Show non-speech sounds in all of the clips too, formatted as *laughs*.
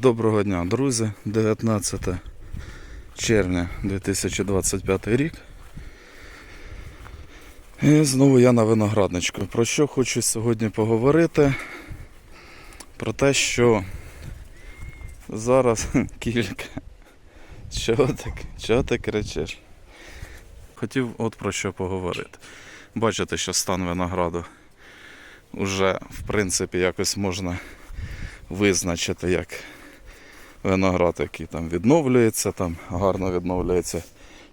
Доброго дня, друзі. 19 червня 2025 рік. І знову я на виноградничку. Про що хочу сьогодні поговорити? Про те, що зараз *laughs* кілька. Чого ти, чого ти кричиш? Хотів от про що поговорити. Бачите, що стан винограду вже в принципі якось можна визначити як виноград, який там відновлюється, там гарно відновлюється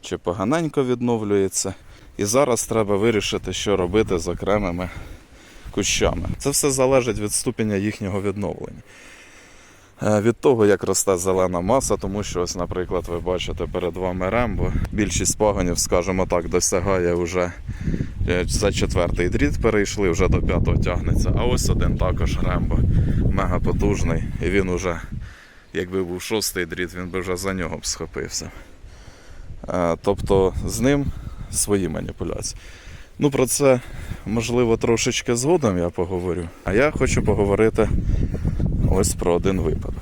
чи поганенько відновлюється. І зараз треба вирішити, що робити з окремими кущами. Це все залежить від ступеня їхнього відновлення. Е, Від того, як росте зелена маса, тому що, ось, наприклад, ви бачите перед вами рембо. Більшість пагонів, скажімо так, досягає вже е, за четвертий дріт перейшли, вже до п'ятого тягнеться. А ось один також рембо, мега потужний, і він уже якби був шостий дріт, він би вже за нього б схопився. Е, Тобто з ним свої маніпуляції. Ну, про це можливо трошечки згодом я поговорю. А я хочу поговорити ось про один випадок.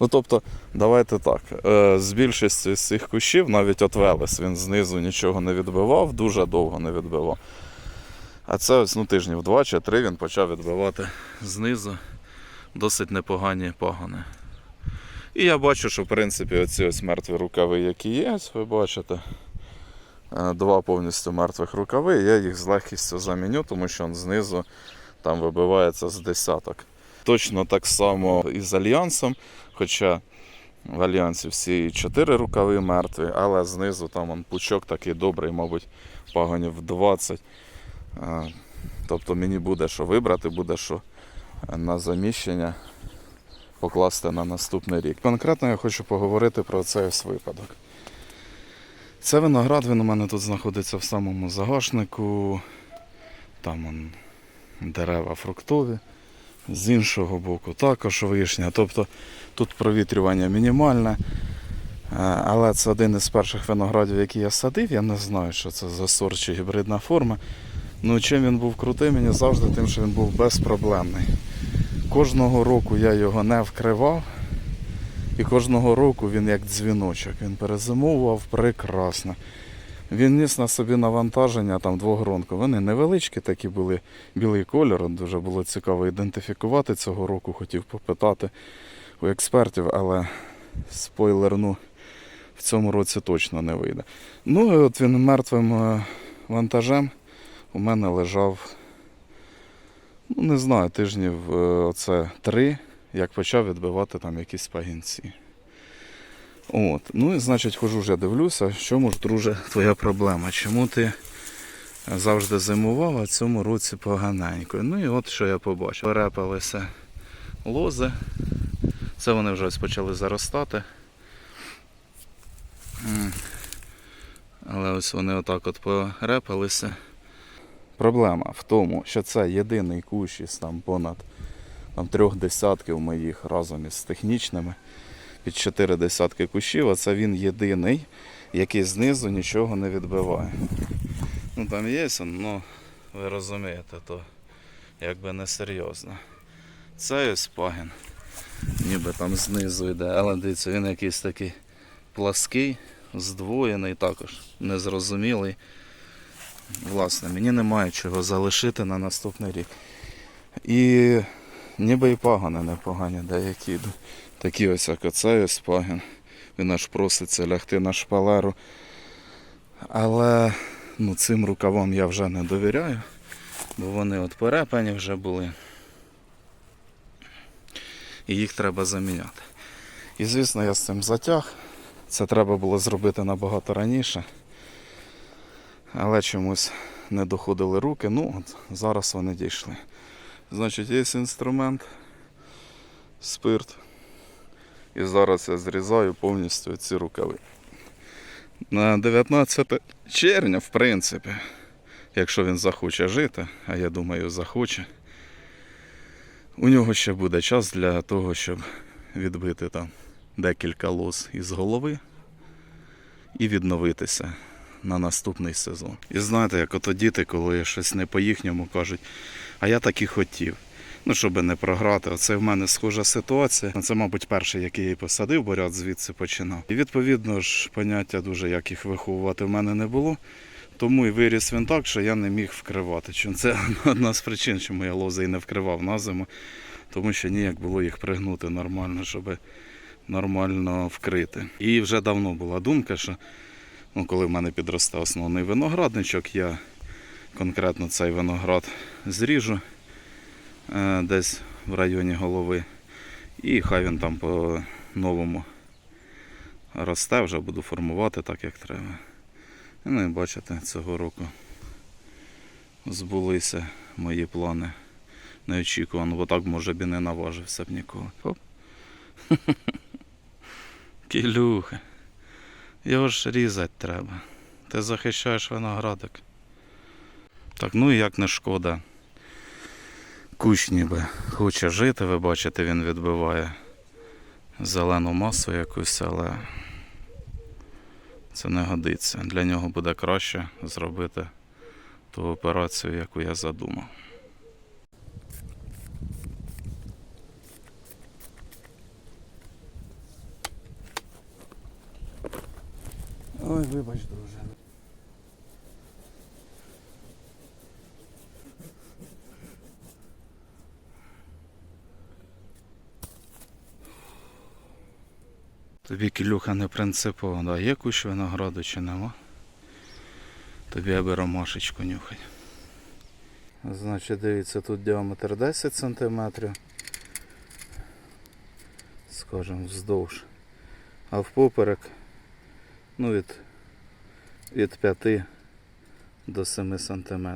Ну, тобто, давайте так. е, З більшістю з цих кущів, навіть от Велес, він знизу нічого не відбивав, дуже довго не відбивав. А це ось ну, тижнів два чи три він почав відбивати знизу досить непогані пагони. І я бачу, що в принципі оці ось мертві рукави, які є, ви бачите. е, Два повністю мертвих рукави, я їх з легкістю заміню, тому що знизу там вибивається з десяток. Точно так само і з альянсом, хоча в альянсі всі чотири рукави мертві, але знизу там он пучок такий добрий, мабуть, пагонів 20. Е, Тобто мені буде що вибрати, буде що на заміщення покласти на наступний рік. Конкретно я хочу поговорити про цей ось випадок. Це виноград, він у мене тут знаходиться в самому загашнику. Там он, дерева фруктові. З іншого боку також вишня. Тобто тут провітрювання мінімальне. Е, Але це один із перших виноградів, які я садив. Я не знаю, що це за сорт чи гібридна форма. Ну чим він був крутий, мені завжди тим, що він був безпроблемний. Кожного року я його не вкривав. І кожного року він як дзвіночок. Він перезимовував прекрасно. Він ніс на собі навантаження там двогронку. Вони невеличкі такі були, білий кольор. Дуже було цікаво ідентифікувати цього року. Хотів попитати у експертів, але спойлер, ну, в цьому році точно не вийде. Ну і от він мертвим е, вантажем у мене лежав, ну не знаю, тижнів е, оце три, як почав відбивати там якісь пагінці. От. Ну і значить, хожу вже дивлюся, в чому ж, друже, твоя проблема? Чому ти завжди зимував, а цьому році поганенько? Ну і от що я побачив. Перепалися лози. Це вони вже ось почали заростати. Але ось вони отак от порепалися. Проблема в тому, що це єдиний кущ із там понад там, трьох десятків моїх разом із технічними під чотири десятки кущів, а це він єдиний, який знизу нічого не відбиває. Ну там є, ну ви розумієте, то якби не серйозно. Це ось пагін. Ніби там знизу йде, але дивіться, він якийсь такий плаский, здвоєний також, незрозумілий. Власне, мені немає чого залишити на наступний рік. І ніби і пагони непогані деякі йдуть. Такі ось як оцей ось пагін. Він аж проситься лягти на шпалеру. Але ну, цим рукавам я вже не довіряю, бо вони от перепані вже були. І їх треба заміняти. І звісно, я з цим затяг. Це треба було зробити набагато раніше. Але чомусь не доходили руки. Ну, от зараз вони дійшли. Значить, є інструмент, спирт. І зараз я зрізаю повністю ці рукави. На 19 червня, в принципі, якщо він захоче жити, а я думаю, захоче, у нього ще буде час для того, щоб відбити там декілька лоз із голови і відновитися на наступний сезон. І знаєте, як ото діти, коли щось не по їхньому кажуть, а я так і хотів. Ну, щоб не програти. Оце в мене схожа ситуація. Це, мабуть, перший, який я і посадив, бо ряд звідси починав. І відповідно ж поняття дуже як їх виховувати в мене не було. Тому і виріс він так, що я не міг вкривати. Чому Це *laughs* одна з причин, чому я лози і не вкривав на зиму, тому що ніяк було їх пригнути нормально, щоб нормально вкрити. І вже давно була думка, що ну, коли в мене підросте основний виноградничок, я конкретно цей виноград зріжу е, десь в районі голови. І хай він там по-новому росте, вже буду формувати так, як треба. Ну і бачите, цього року збулися мої плани неочікувано, бо так може б і не наважився б ніколи. Хоп. *laughs* Кілюха. Його ж різати треба. Ти захищаєш виноградик. Так, ну і як не шкода. Кущ ніби хоче жити, ви бачите, він відбиває зелену масу якусь, але це не годиться. Для нього буде краще зробити ту операцію, яку я задумав. Ой, вибач, друже. Тобі кілюха не принципово, да? є кущ винограду чи нема? Тобі аби ромашечку нюхать. Значить, дивіться, тут діаметр 10 см. Скажем, вздовж. А впоперек ну, від, від 5 до 7 см.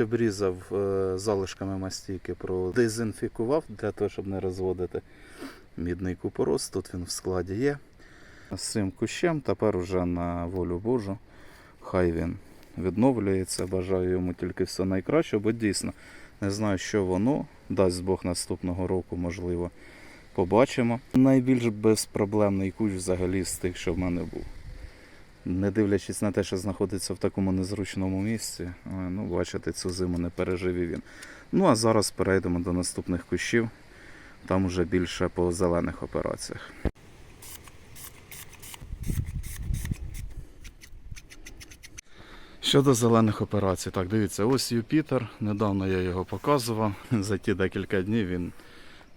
Обрізав е, залишками мастійки, продезінфікував для того, щоб не розводити мідний купорос. Тут він в складі є. З цим кущем тепер уже на волю Божу. Хай він відновлюється. Бажаю йому тільки все найкраще, бо дійсно не знаю, що воно дасть Бог наступного року, можливо. Побачимо. Найбільш безпроблемний кущ взагалі з тих, що в мене був. Не дивлячись на те, що знаходиться в такому незручному місці, ну, бачите, цю зиму не пережив і він. Ну а зараз перейдемо до наступних кущів. Там уже більше по зелених операціях. Щодо зелених операцій, так, дивіться, ось Юпітер. Недавно я його показував. *laughs* За ті декілька днів він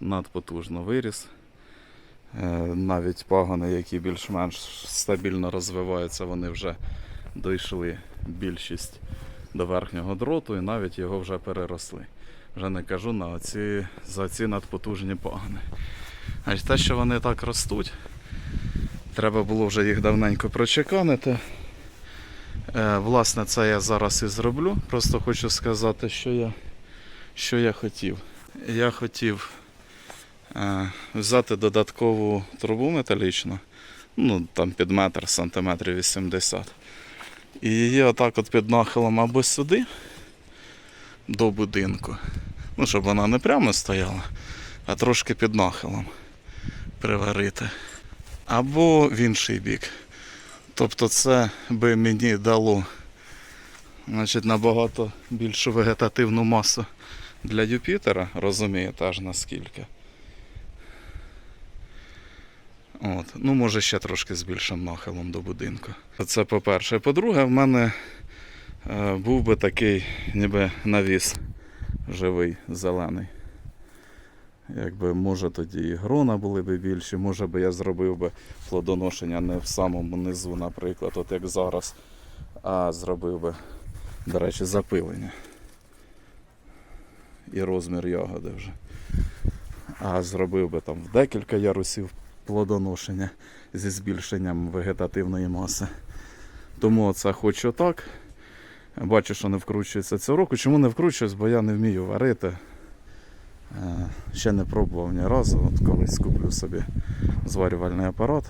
надпотужно виріс. Е, Навіть пагони, які більш-менш стабільно розвиваються, вони вже дійшли більшість до верхнього дроту і навіть його вже переросли. Вже не кажу на оці, за ці надпотужні пагони. А те, що вони так ростуть, треба було вже їх давненько прочеканити. Е, Власне, це я зараз і зроблю. Просто хочу сказати, що я, що я хотів. Я хотів взяти додаткову трубу металічну, ну там під метр, сантиметрів 80. І її отак от під нахилом або сюди, до будинку. Ну, щоб вона не прямо стояла, а трошки під нахилом приварити. Або в інший бік. Тобто це би мені дало значить, набагато більшу вегетативну масу для Юпітера, розумієте, аж наскільки. От. Ну, може ще трошки з більшим нахилом до будинку. Це по-перше. По-друге, в мене е, був би такий ніби навіс живий, зелений. Якби може тоді і грона були б більші, може би я зробив би плодоношення не в самому низу, наприклад, от як зараз, а зробив би, до речі, запилення. І розмір ягоди вже. А зробив би там в декілька ярусів плодоношення зі збільшенням вегетативної маси. Тому це хочу так. Бачу, що не вкручується цього року. Чому не вкручуюсь? Бо я не вмію варити. Е, Ще не пробував ні разу. От колись куплю собі зварювальний апарат.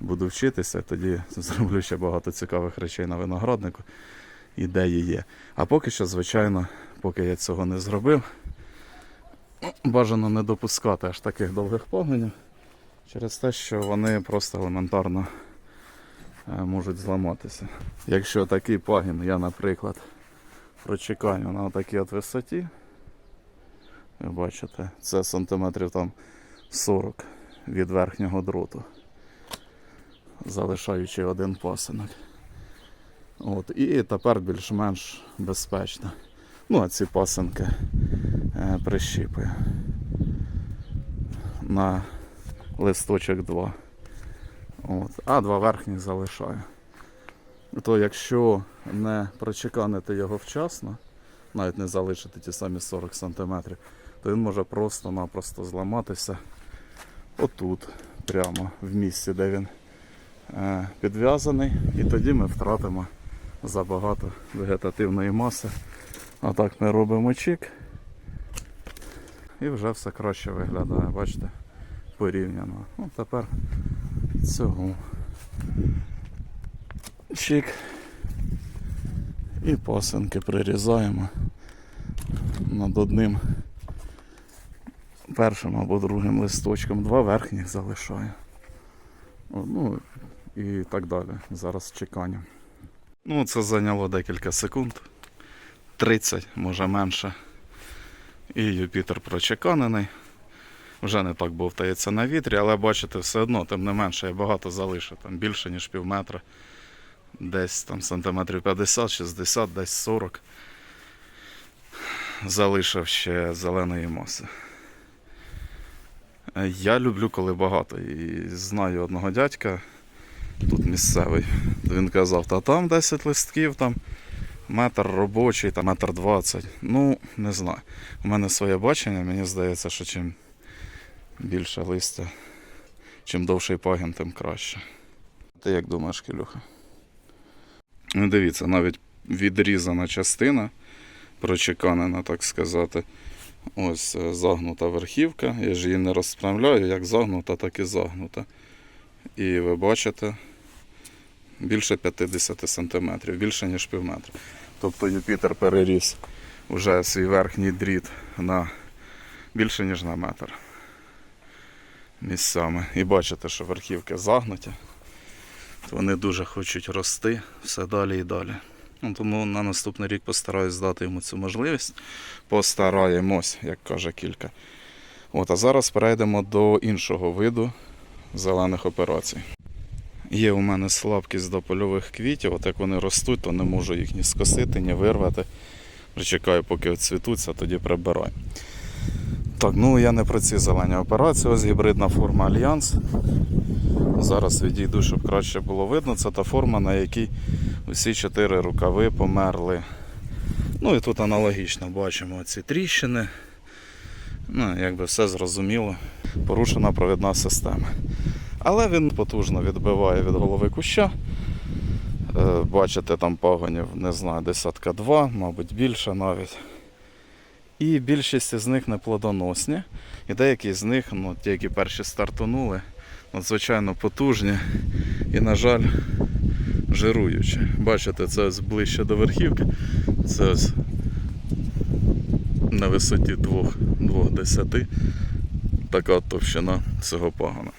Буду вчитися, тоді зроблю ще багато цікавих речей на винограднику. Ідеї є. А поки що, звичайно, поки я цього не зробив, бажано не допускати аж таких довгих погонів через те, що вони просто елементарно е, можуть зламатися. Якщо такий пагін, я, наприклад, прочекаю на такій от висоті, Ви бачите, це сантиметрів там 40 від верхнього дроту, залишаючи один пасинок. От, і тепер більш-менш безпечно. Ну, а ці пасинки е, прищіпую на листочок 2. От, а два верхні залишаю. То якщо не прочеканити його вчасно, навіть не залишити ті самі 40 см, то він може просто-напросто зламатися отут, прямо в місці, де він е, підв'язаний, і тоді ми втратимо забагато вегетативної маси. А так ми робимо чик. І вже все краще виглядає, бачите, порівняно. Ну, тепер цього. Чик. І пасинки прирізаємо над одним першим або другим листочком. Два верхніх залишаю. Ну і так далі. Зараз чекання. Ну, це зайняло декілька секунд. 30, може менше. І Юпітер прочеканений. Вже не так бовтається на вітрі, але бачите, все одно, тим не менше, я багато залишив, там більше, ніж пів метра. Десь там сантиметрів 50, 60, десь 40. Залишив ще зеленої маси. Я люблю, коли багато. І знаю одного дядька, тут місцевий. Він казав, та там 10 листків, там метр робочий, там метр 20. Ну, не знаю. У мене своє бачення, мені здається, що чим більше листя, чим довший пагін, тим краще. Ти як думаєш, Кілюха? Ну, дивіться, навіть відрізана частина, прочеканена, так сказати. Ось е, загнута верхівка. Я ж її не розправляю, як загнута, так і загнута. І ви бачите більше 50 см, більше ніж пів метра. Тобто Юпітер переріс вже свій верхній дріт на більше, ніж на метр місцями. І бачите, що верхівки загнуті. Вони дуже хочуть рости все далі і далі. Ну, тому на наступний рік постараюсь дати йому цю можливість. Постараємось, як каже кілька. От, а зараз перейдемо до іншого виду зелених операцій. Є у мене слабкість до польових квітів, от як вони ростуть, то не можу їх ні скосити, ні вирвати. Причекаю, поки оцвітуться, тоді прибираю. Так, ну я не про ці зелені операції, ось гібридна форма Альянс. Зараз відійду, щоб краще було видно. Це та форма, на якій усі чотири рукави померли. Ну і тут аналогічно бачимо ці тріщини. Ну, якби все зрозуміло. Порушена провідна система. Але він потужно відбиває від голови куща. Е, Бачите, там пагонів, не знаю, десятка два, мабуть, більше навіть. І більшість з них неплодоносні. І деякі з них, ну, ті, які перші стартанули, надзвичайно потужні і, на жаль, жируючі. Бачите, це ось ближче до верхівки. Це ось на висоті 2-10 така товщина цього пагона.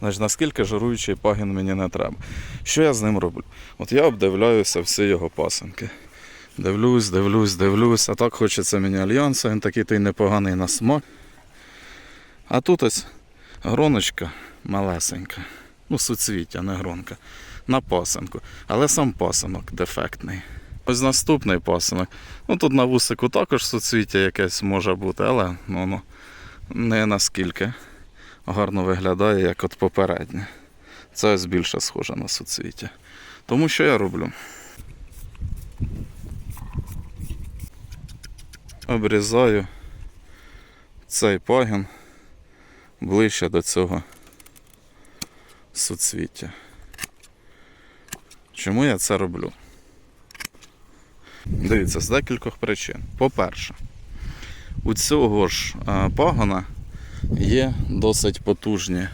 Значить, наскільки жируючий пагін мені не треба. Що я з ним роблю? От я обдивляюся всі його пасенки. Дивлюсь, дивлюсь, дивлюсь, а так хочеться мені альянса, він такий той непоганий на смак. А тут ось гроночка малесенька. Ну, суцвіття, не гронка. На пасенку. Але сам пасенок дефектний. Ось наступний пасенок. Ну тут на вусику також суцвіття якесь може бути, але ну, ну, не наскільки гарно виглядає, як от попереднє. Це ось більше схоже на суцвіття. Тому що я роблю? Обрізаю цей пагін ближче до цього суцвіття. Чому я це роблю? Дивіться, з декількох причин. По-перше, у цього ж а, пагона є досить потужні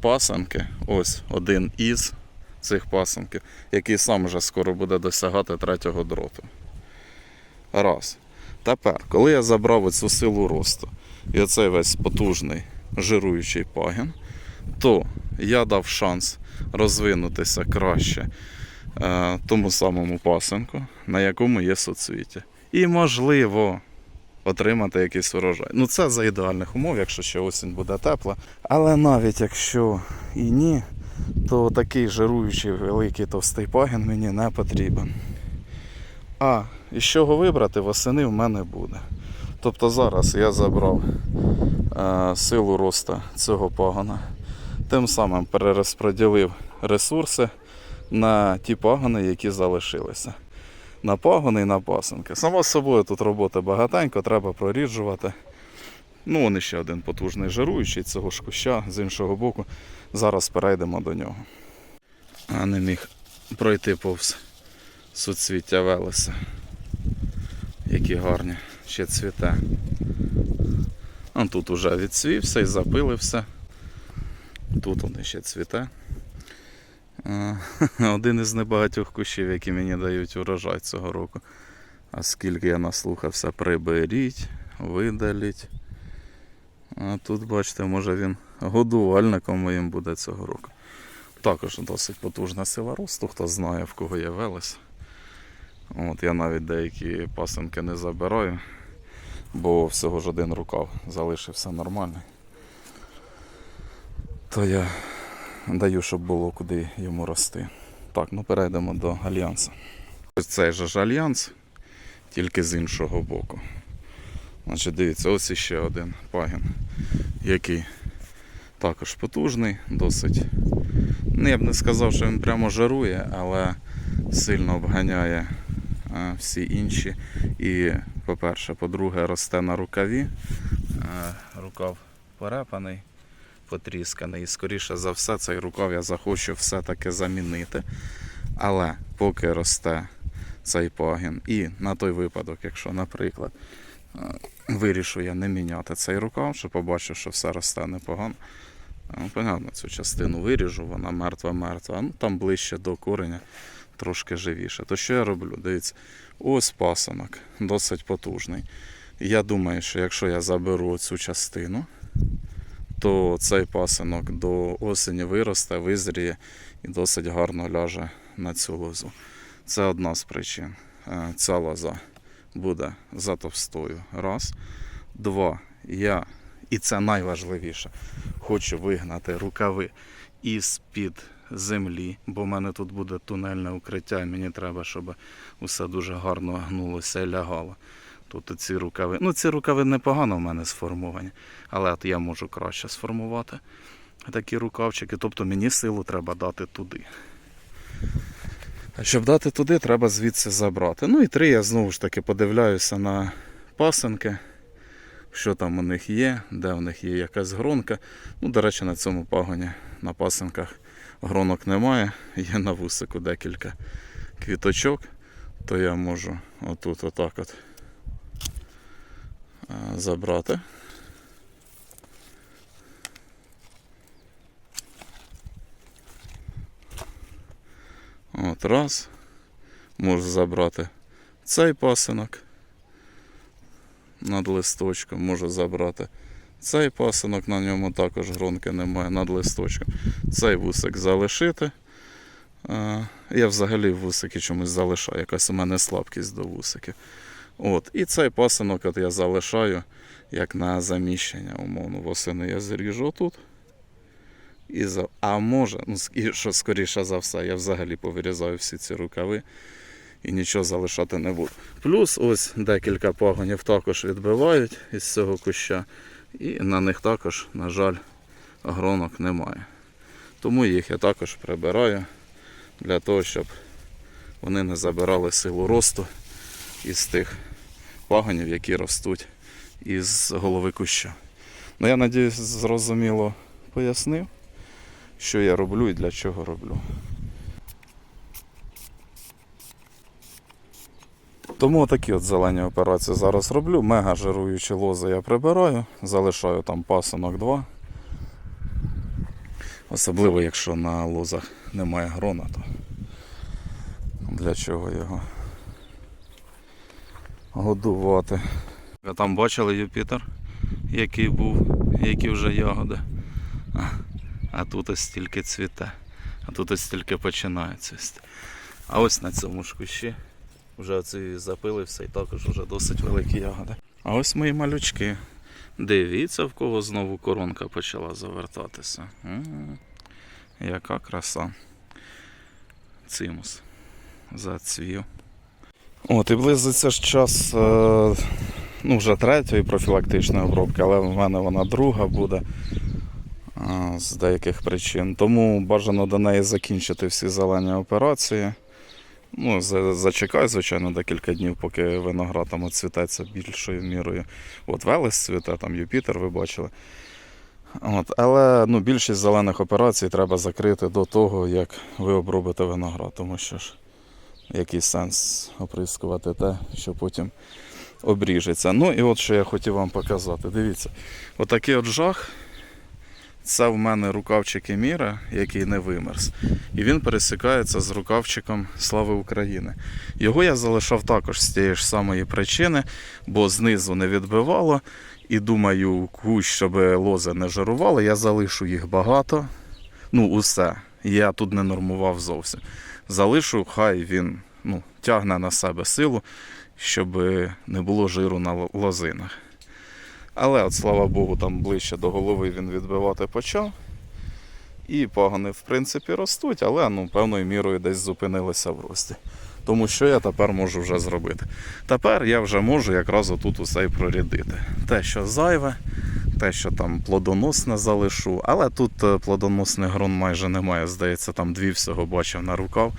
пасанки. Ось один із цих пасанків, який сам вже скоро буде досягати третього дроту. Раз. Тепер, коли я забрав оцю силу росту і оцей весь потужний жируючий пагін, то я дав шанс розвинутися краще е, тому самому пасенку, на якому є соцвіття. І можливо, отримати якийсь урожай. Ну це за ідеальних умов, якщо ще осінь буде тепла. Але навіть якщо і ні, то такий жируючий великий товстий пагін мені не потрібен. А із чого вибрати восени в мене буде. Тобто зараз я забрав е, силу росту цього пагона, тим самим перерозподілив ресурси на ті пагони, які залишилися. На пагони і на пасинки. Само собою тут роботи багатенько, треба проріджувати. Ну, вон ще один потужний жируючий цього ж куща з іншого боку. Зараз перейдемо до нього. А не міг пройти повз суцвіття Велеса. Які гарні, ще цвіте. А тут уже відцвівся і запилився. Тут він ще цвіте. *laughs* Один із небагатьох кущів, які мені дають урожай цього року. А скільки я наслухався, приберіть, видаліть. А тут, бачите, може він годувальником моїм буде цього року. Також досить потужна сила росту, хто знає, в кого є велес. От, я навіть деякі пасенки не забираю, бо всього ж один рукав залишився нормальний. То я даю, щоб було куди йому рости. Так, ну перейдемо до альянсу. Ось цей же ж альянс, тільки з іншого боку. Значить, дивіться, ось іще один пагін, який також потужний, досить. Ну, я б не сказав, що він прямо жарує, але сильно обганяє всі інші. І, по-перше, по-друге, росте на рукаві. Рукав порепаний, потрісканий. І скоріше за все, цей рукав я захочу все-таки замінити. Але поки росте цей пагін, і на той випадок, якщо, наприклад, вирішу я не міняти цей рукав, що побачу, що все росте непогано. Ну, понятно, цю частину виріжу, вона мертва-мертва. Ну, там ближче до кореня трошки живіше. То що я роблю? Дивіться, ось пасанок, досить потужний. Я думаю, що якщо я заберу цю частину, то цей пасанок до осені виросте, визріє і досить гарно ляже на цю лозу. Це одна з причин. Е, Ця лоза буде за товстою. Раз. Два. Я, і це найважливіше, хочу вигнати рукави із-під землі, бо в мене тут буде тунельне укриття, і мені треба, щоб усе дуже гарно гнулося і лягало. Тут ці рукави. Ну, ці рукави непогано в мене сформовані, але от я можу краще сформувати такі рукавчики. Тобто мені силу треба дати туди. А щоб дати туди, треба звідси забрати. Ну і три, я знову ж таки подивляюся на пасенки що там у них є, де в них є якась гронка. Ну, до речі, на цьому пагоні на пасинках гронок немає. Є на вусику декілька квіточок, то я можу отут отак от е, забрати. От раз. Можу забрати цей пасинок над листочком, можу забрати цей пасинок, на ньому також гронки немає над листочком. Цей вусик залишити. Е, Я взагалі вусики чомусь залишаю, якась у мене слабкість до вусиків. От. І цей пасинок от я залишаю як на заміщення, умовно, восени я зріжу тут. І за... А може, ну, що скоріше за все, я взагалі повирізаю всі ці рукави і нічого залишати не буду. Плюс ось декілька пагонів також відбивають із цього куща, і на них також, на жаль, гронок немає. Тому їх я також прибираю для того, щоб вони не забирали силу росту із тих пагонів, які ростуть із голови куща. Ну, я надіюсь, зрозуміло пояснив, що я роблю і для чого роблю. Тому такі от зелені операції зараз роблю. Мега жируючі лози я прибираю, залишаю там пасинок 2. Особливо, якщо на лозах немає грона, то для чого його годувати. Ви там бачили Юпітер, який був, які вже ягоди. А, тут ось стільки цвіте, а тут ось стільки починає цвісти. А ось на цьому ж кущі вже оці запилився і також вже досить великі ягоди. А ось мої малючки. Дивіться, в кого знову коронка почала завертатися. Яка краса. Цимус. Зацвів. От, і близиться ж час е, ну, вже третьої профілактичної обробки, але в мене вона друга буде з деяких причин. Тому бажано до неї закінчити всі зелені операції. Ну, зачекаю, звичайно, декілька днів, поки виноград там оцвітеться більшою мірою. От Велес цвіте, там Юпітер, ви бачили. От, але ну, більшість зелених операцій треба закрити до того, як ви обробите виноград, тому що ж який сенс оприскувати те, що потім обріжеться. Ну і от що я хотів вам показати. Дивіться, отакий от жах. Це в мене рукавчик Еміра, який не вимерз. І він пересікається з рукавчиком Слави України. Його я залишав також з тієї ж самої причини, бо знизу не відбивало. І думаю, кущ, щоб лози не жарували, я залишу їх багато. Ну, усе. Я тут не нормував зовсім. Залишу, хай він ну, тягне на себе силу, щоб не було жиру на лозинах. Але от слава Богу, там ближче до голови він відбивати почав. І пагони, в принципі, ростуть, але ну, певною мірою десь зупинилися в рості. Тому що я тепер можу вже зробити? Тепер я вже можу якраз отут усе і прорядити. Те, що зайве, те, що там плодоносне залишу, але тут е, плодоносних грон майже немає, здається, там дві всього бачив на рукав.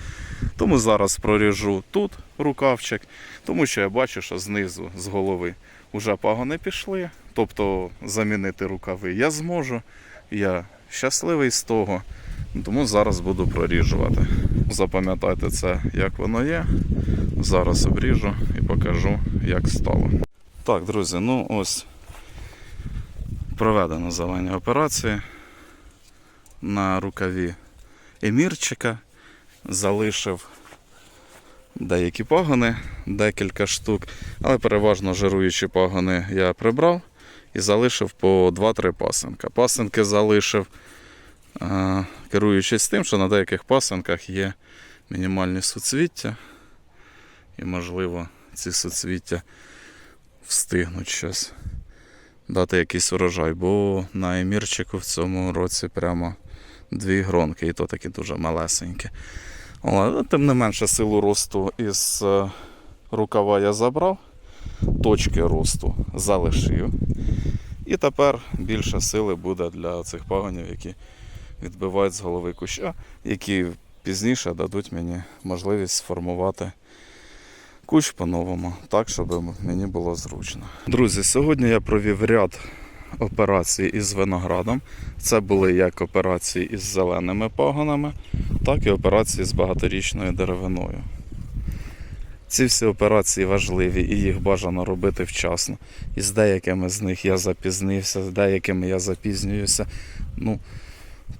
Тому зараз проріжу тут рукавчик, тому що я бачу, що знизу, з голови, вже пагони пішли. Тобто замінити рукави я зможу. Я щасливий з того. Тому зараз буду проріжувати. Запам'ятайте це, як воно є. Зараз обріжу і покажу, як стало. Так, друзі, ну ось проведено зелені операції на рукаві емірчика. Залишив деякі пагони, декілька штук, але переважно жируючі пагони я прибрав і залишив по 2-3 пасенка. Пасенки залишив, е, керуючись тим, що на деяких пасенках є мінімальні суцвіття, і, можливо, ці суцвіття встигнуть щось дати якийсь урожай, бо на емірчику в цьому році прямо дві гронки, і то такі дуже малесенькі. Але тим не менше силу росту із е, рукава я забрав, точки росту залишив. І тепер більше сили буде для цих пагонів, які відбивають з голови куща, які пізніше дадуть мені можливість сформувати кущ по-новому, так, щоб мені було зручно. Друзі, сьогодні я провів ряд операцій із виноградом. Це були як операції із зеленими пагонами, так і операції з багаторічною деревиною. Ці всі операції важливі і їх бажано робити вчасно. І з деякими з них я запізнився, з деякими я запізнююся. Ну,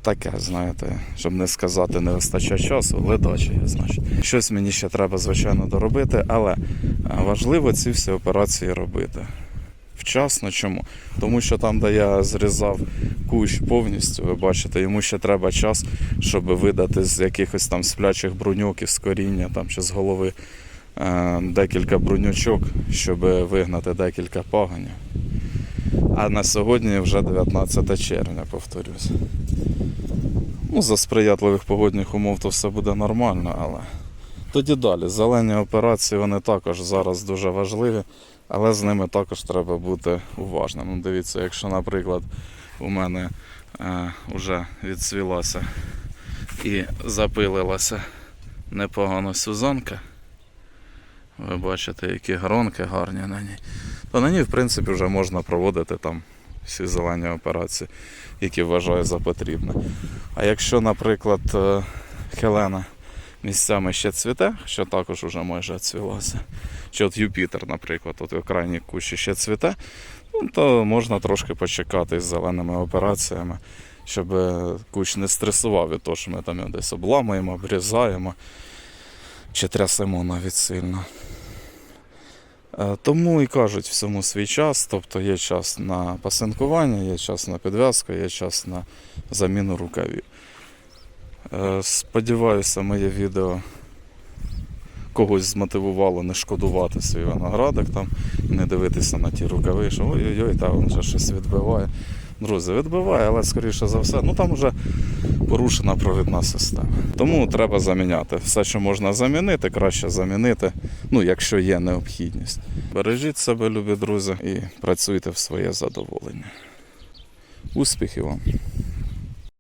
таке, знаєте, щоб не сказати, не вистачає часу, ледаче, значить. Щось мені ще треба, звичайно, доробити, але е, важливо ці всі операції робити. Вчасно чому? Тому що там, де я зрізав кущ повністю, ви бачите, йому ще треба час, щоб видати з якихось там сплячих бруньок із коріння там, чи з голови декілька бруньочок, щоб вигнати декілька пагонів. А на сьогодні вже 19 червня, повторюсь. Ну, за сприятливих погодних умов то все буде нормально, але тоді далі. Зелені операції вони також зараз дуже важливі, але з ними також треба бути уважним. Ну, дивіться, якщо, наприклад, у мене е, вже відсвілася і запилилася непогано сюзанка. Ви бачите, які гронки гарні на ній. То на ній, в принципі, вже можна проводити там всі зелені операції, які вважаю за потрібне. А якщо, наприклад, е, Хелена місцями ще цвіте, що також вже майже цвілося, чи от Юпітер, наприклад, от у крайній кущі ще цвіте, ну, то можна трошки почекати з зеленими операціями, щоб е, кущ не стресував від того, що ми там його десь обламуємо, обрізаємо чи трясемо навіть сильно. Е, Тому і кажуть всьому свій час, тобто є час на пасинкування, є час на підв'язку, є час на заміну рукавів. Е, Сподіваюся, моє відео когось змотивувало не шкодувати свій виноградик, там, не дивитися на ті рукави, що ой-ой-ой, та він вже щось відбиває. Друзі, відбиває, але скоріше за все, ну там вже порушена провідна система. Тому треба заміняти. Все, що можна замінити, краще замінити, ну, якщо є необхідність. Бережіть себе, любі друзі, і працюйте в своє задоволення. Успіхів вам!